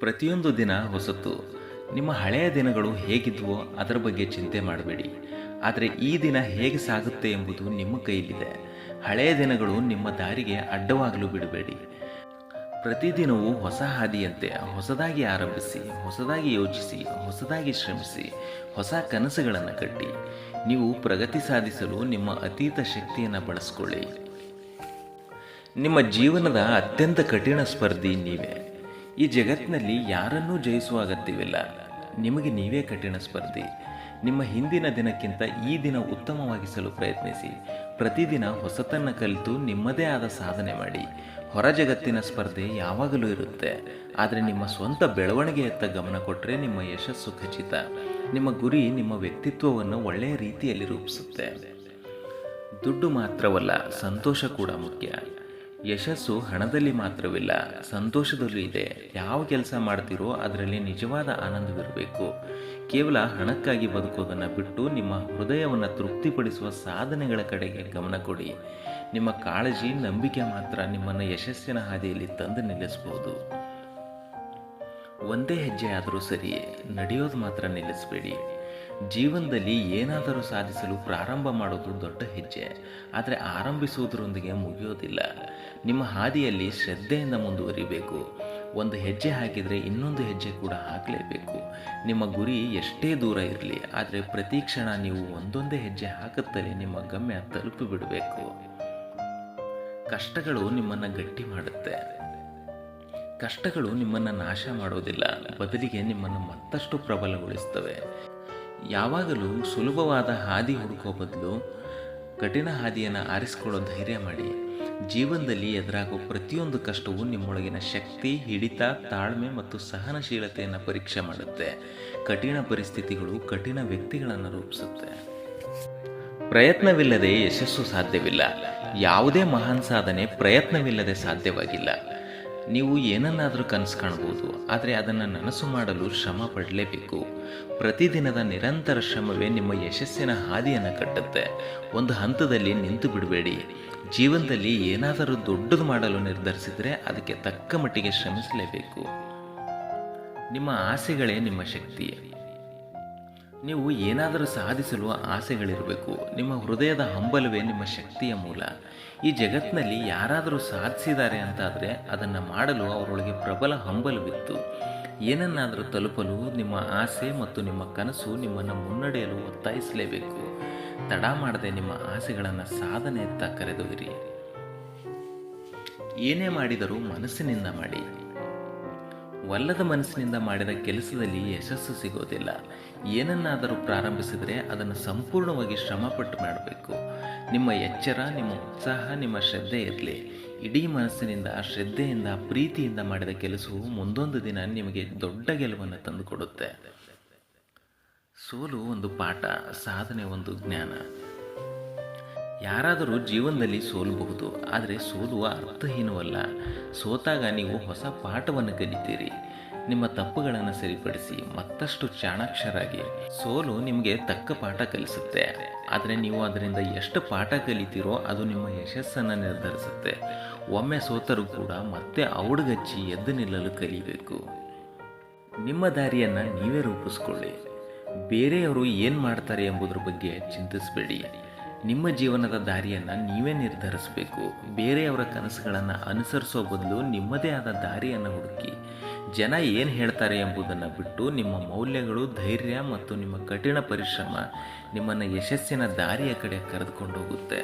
ಪ್ರತಿಯೊಂದು ದಿನ ಹೊಸತು ನಿಮ್ಮ ಹಳೆಯ ದಿನಗಳು ಹೇಗಿದ್ವೋ ಅದರ ಬಗ್ಗೆ ಚಿಂತೆ ಮಾಡಬೇಡಿ. ಆದರೆ ಈ ದಿನ ಹೇಗೆ ಸಾಗುತ್ತೆ ಎಂಬುದು ನಿಮ್ಮ ಕೈಯಲ್ಲಿದೆ. ಹಳೆಯ ದಿನಗಳು ನಿಮ್ಮ ದಾರಿಗೆ ಅಡ್ಡವಾಗಲು ಬಿಡಬೇಡಿ. ಪ್ರತಿದಿನವೂ ಹೊಸ ಹಾದಿಯಂತೆ ಹೊಸದಾಗಿ ಆರಂಭಿಸಿ, ಹೊಸದಾಗಿ ಯೋಚಿಸಿ, ಹೊಸದಾಗಿ ಶ್ರಮಿಸಿ, ಹೊಸ ಕನಸುಗಳನ್ನು ಕಟ್ಟಿ. ನೀವು ಪ್ರಗತಿ ಸಾಧಿಸಲು ನಿಮ್ಮ ಅತೀತ ಶಕ್ತಿಯನ್ನು ಬಳಸ್ಕೊಳ್ಳಿ. ನಿಮ್ಮ ಜೀವನದ ಅತ್ಯಂತ ಕಠಿಣ ಸ್ಪರ್ಧಿ ನೀವೇ. ಈ ಜಗತ್ತಿನಲ್ಲಿ ಯಾರನ್ನೂ ಜಯಿಸುವ ಅಗತ್ಯವಿಲ್ಲ. ನಿಮಗೆ ನೀವೇ ಕಠಿಣ ಸ್ಪರ್ಧಿ. ನಿಮ್ಮ ಹಿಂದಿನ ದಿನಕ್ಕಿಂತ ಈ ದಿನ ಉತ್ತಮವಾಗಿಸಲು ಪ್ರಯತ್ನಿಸಿ. ಪ್ರತಿದಿನ ಹೊಸತನ್ನು ಕಲಿತು ನಿಮ್ಮದೇ ಆದ ಸಾಧನೆ ಮಾಡಿ. ಹೊರ ಜಗತ್ತಿನ ಸ್ಪರ್ಧೆ ಯಾವಾಗಲೂ ಇರುತ್ತೆ. ಆದರೆ ನಿಮ್ಮ ಸ್ವಂತ ಬೆಳವಣಿಗೆಯತ್ತ ಗಮನ ಕೊಟ್ಟರೆ ನಿಮ್ಮ ಯಶಸ್ಸು ಖಚಿತ. ನಿಮ್ಮ ಗುರಿ ನಿಮ್ಮ ವ್ಯಕ್ತಿತ್ವವನ್ನು ಒಳ್ಳೆಯ ರೀತಿಯಲ್ಲಿ ರೂಪಿಸುತ್ತೆ. ದುಡ್ಡು ಮಾತ್ರವಲ್ಲ, ಸಂತೋಷ ಕೂಡ ಮುಖ್ಯ. ಯಶಸ್ಸು ಹಣದಲ್ಲಿ ಮಾತ್ರವಿಲ್ಲ, ಸಂತೋಷದಲ್ಲೂ ಇದೆ. ಯಾವ ಕೆಲಸ ಮಾಡ್ತೀರೋ ಅದರಲ್ಲಿ ನಿಜವಾದ ಆನಂದವಿರಬೇಕು. ಕೇವಲ ಹಣಕ್ಕಾಗಿ ಬದುಕೋದನ್ನು ಬಿಟ್ಟು ನಿಮ್ಮ ಹೃದಯವನ್ನು ತೃಪ್ತಿಪಡಿಸುವ ಸಾಧನೆಗಳ ಕಡೆಗೆ ಗಮನ ಕೊಡಿ. ನಿಮ್ಮ ಕಾಳಜಿ, ನಂಬಿಕೆ ಮಾತ್ರ ನಿಮ್ಮನ್ನು ಯಶಸ್ಸಿನ ಹಾದಿಯಲ್ಲಿ ತಂದು ನಿಲ್ಲಿಸಬಹುದು ಒಂದೇ ಹೆಜ್ಜೆ ಆದರೂ ಸರಿ ನಡೆಯೋದು ಮಾತ್ರ ನಿಲ್ಲಿಸಬೇಡಿ. ಜೀವನದಲ್ಲಿ ಏನಾದರೂ ಸಾಧಿಸಲು ಪ್ರಾರಂಭ ಮಾಡೋದು ದೊಡ್ಡ ಹೆಜ್ಜೆ. ಆದರೆ ಆರಂಭಿಸುವುದರೊಂದಿಗೆ ಮುಗಿಯೋದಿಲ್ಲ. ನಿಮ್ಮ ಹಾದಿಯಲ್ಲಿ ಶ್ರದ್ಧೆಯಿಂದ ಮುಂದುವರಿಬೇಕು. ಒಂದು ಹೆಜ್ಜೆ ಹಾಕಿದರೆ ಇನ್ನೊಂದು ಹೆಜ್ಜೆ ಕೂಡ ಹಾಕಲೇಬೇಕು. ನಿಮ್ಮ ಗುರಿ ಎಷ್ಟೇ ದೂರ ಇರಲಿ, ಆದರೆ ಪ್ರತಿ ಕ್ಷಣ ನೀವು ಒಂದೊಂದೇ ಹೆಜ್ಜೆ ಹಾಕುತ್ತಲೇ ನಿಮ್ಮ ಗಮ್ಯ ತಲುಪಿಬಿಡಬೇಕು. ಕಷ್ಟಗಳು ನಿಮ್ಮನ್ನು ಗಟ್ಟಿ ಮಾಡುತ್ತೆ. ಕಷ್ಟಗಳು ನಿಮ್ಮನ್ನು ನಾಶ ಮಾಡೋದಿಲ್ಲ. ಬದಲಿಗೆ ನಿಮ್ಮನ್ನು ಮತ್ತಷ್ಟು ಪ್ರಬಲಗೊಳಿಸ್ತವೆ. ಯಾವಾಗಲೂ ಸುಲಭವಾದ ಹಾದಿ ಹುಡುಕೋ ಬದಲು ಕಠಿಣ ಹಾದಿಯನ್ನು ಆರಿಸಿಕೊಳ್ಳೋ ಧೈರ್ಯ ಮಾಡಿ. ಜೀವನದಲ್ಲಿ ಎದುರಾಗುವ ಪ್ರತಿಯೊಂದು ಕಷ್ಟವು ನಿಮ್ಮೊಳಗಿನ ಶಕ್ತಿ, ಹಿಡಿತ, ತಾಳ್ಮೆ ಮತ್ತು ಸಹನಶೀಲತೆಯನ್ನು ಪರೀಕ್ಷೆ ಮಾಡುತ್ತೆ. ಕಠಿಣ ಪರಿಸ್ಥಿತಿಗಳು ಕಠಿಣ ವ್ಯಕ್ತಿಗಳನ್ನು ರೂಪಿಸುತ್ತೆ. ಪ್ರಯತ್ನವಿಲ್ಲದೆ ಯಶಸ್ಸು ಸಾಧ್ಯವಿಲ್ಲ. ಯಾವುದೇ ಮಹಾನ್ ಸಾಧನೆ ಪ್ರಯತ್ನವಿಲ್ಲದೆ ಸಾಧ್ಯವಾಗಿಲ್ಲ. ನೀವು ಏನನ್ನಾದರೂ ಕನಸು ಕಾಣಬಹುದು, ಆದರೆ ಅದನ್ನು ನನಸು ಮಾಡಲು ಶ್ರಮ ಪಡಲೇಬೇಕು. ಪ್ರತಿದಿನದ ನಿರಂತರ ಶ್ರಮವೇ ನಿಮ್ಮ ಯಶಸ್ಸಿನ ಹಾದಿಯನ್ನು ಕಟ್ಟುತ್ತೆ. ಒಂದು ಹಂತದಲ್ಲಿ ನಿಂತು ಬಿಡಬೇಡಿ. ಜೀವನದಲ್ಲಿ ಏನಾದರೂ ದೊಡ್ಡದು ಮಾಡಲು ನಿರ್ಧರಿಸಿದರೆ ಅದಕ್ಕೆ ತಕ್ಕ ಮಟ್ಟಿಗೆ ಶ್ರಮಿಸಲೇಬೇಕು. ನಿಮ್ಮ ಆಸೆಗಳೇ ನಿಮ್ಮ ಶಕ್ತಿ. ನೀವು ಏನಾದರೂ ಸಾಧಿಸಲು ಆಸೆಗಳಿರಬೇಕು. ನಿಮ್ಮ ಹೃದಯದ ಹಂಬಲವೇ ನಿಮ್ಮ ಶಕ್ತಿಯ ಮೂಲ. ಈ ಜಗತ್ತಿನಲ್ಲಿ ಯಾರಾದರೂ ಸಾಧಿಸಿದ್ದಾರೆ ಅಂತಾದರೆ ಅದನ್ನು ಮಾಡಲು ಅವರೊಳಗೆ ಪ್ರಬಲ ಹಂಬಲವಿತ್ತು. ಏನನ್ನಾದರೂ ತಲುಪಲು ನಿಮ್ಮ ಆಸೆ ಮತ್ತು ನಿಮ್ಮ ಕನಸು ನಿಮ್ಮನ್ನು ಮುನ್ನಡೆಯಲು ಒತ್ತಾಯಿಸಲೇಬೇಕು. ತಡ ಮಾಡದೆ ನಿಮ್ಮ ಆಸೆಗಳನ್ನು ಸಾಧನೆಯತ್ತ ಕರೆದೊಯ್ಯಿರಿ. ಏನೇ ಮಾಡಿದರೂ ಮನಸ್ಸಿನಿಂದ ಮಾಡಿ. ಒಲ್ಲದ ಮನಸ್ಸಿನಿಂದ ಮಾಡಿದ ಕೆಲಸದಲ್ಲಿ ಯಶಸ್ಸು ಸಿಗೋದಿಲ್ಲ. ಏನನ್ನಾದರೂ ಪ್ರಾರಂಭಿಸಿದರೆ ಅದನ್ನು ಸಂಪೂರ್ಣವಾಗಿ ಶ್ರಮಪಟ್ಟು ಮಾಡಬೇಕು. ನಿಮ್ಮ ಎಚ್ಚರ, ನಿಮ್ಮ ಉತ್ಸಾಹ, ನಿಮ್ಮ ಶ್ರದ್ಧೆ ಇರಲಿ. ಇಡೀ ಮನಸ್ಸಿನಿಂದ ಶ್ರದ್ಧೆಯಿಂದ ಪ್ರೀತಿಯಿಂದ ಮಾಡಿದ ಕೆಲಸವು ಮುಂದೊಂದು ದಿನ ನಿಮಗೆ ದೊಡ್ಡ ಗೆಲುವನ್ನು ತಂದುಕೊಡುತ್ತೆ. ಸೋಲು ಒಂದು ಪಾಠ, ಸಾಧನೆ ಒಂದು ಜ್ಞಾನ. ಯಾರಾದರೂ ಜೀವನದಲ್ಲಿ ಸೋಲಬಹುದು, ಆದರೆ ಸೋಲುವ ಅರ್ಥಹೀನವಲ್ಲ. ಸೋತಾಗ ನೀವು ಹೊಸ ಪಾಠವನ್ನು ಕಲಿತೀರಿ. ನಿಮ್ಮ ತಪ್ಪುಗಳನ್ನು ಸರಿಪಡಿಸಿ ಮತ್ತಷ್ಟು ಚಾಣಾಕ್ಷರಾಗಿ. ಸೋಲು ನಿಮಗೆ ತಕ್ಕ ಪಾಠ ಕಲಿಸುತ್ತೆ. ಆದರೆ ನೀವು ಅದರಿಂದ ಎಷ್ಟು ಪಾಠ ಕಲಿತೀರೋ ಅದು ನಿಮ್ಮ ಯಶಸ್ಸನ್ನು ನಿರ್ಧರಿಸುತ್ತೆ. ಒಮ್ಮೆ ಸೋತರೂ ಕೂಡ ಮತ್ತೆ ಔಡುಗಚ್ಚಿ ಎದ್ದು ನಿಲ್ಲಲು ಕಲಿಬೇಕು. ನಿಮ್ಮ ದಾರಿಯನ್ನು ನೀವೇ ರೂಪಿಸ್ಕೊಳ್ಳಿ. ಬೇರೆಯವರು ಏನು ಮಾಡ್ತಾರೆ ಎಂಬುದ್ರ ಬಗ್ಗೆ ಚಿಂತಿಸಬೇಡಿ. ನಿಮ್ಮ ಜೀವನದ ದಾರಿಯನ್ನು ನೀವೇ ನಿರ್ಧರಿಸಬೇಕು. ಬೇರೆಯವರ ಕನಸುಗಳನ್ನು ಅನುಸರಿಸೋ ಬದಲು ನಿಮ್ಮದೇ ಆದ ದಾರಿಯನ್ನು ಹುಡುಕಿ. ಜನ ಏನು ಹೇಳ್ತಾರೆ ಎಂಬುದನ್ನು ಬಿಟ್ಟು ನಿಮ್ಮ ಮೌಲ್ಯಗಳು, ಧೈರ್ಯ ಮತ್ತು ನಿಮ್ಮ ಕಠಿಣ ಪರಿಶ್ರಮ ನಿಮ್ಮನ್ನು ಯಶಸ್ಸಿನ ದಾರಿಯ ಕಡೆ ಕರೆದುಕೊಂಡು ಹೋಗುತ್ತೆ.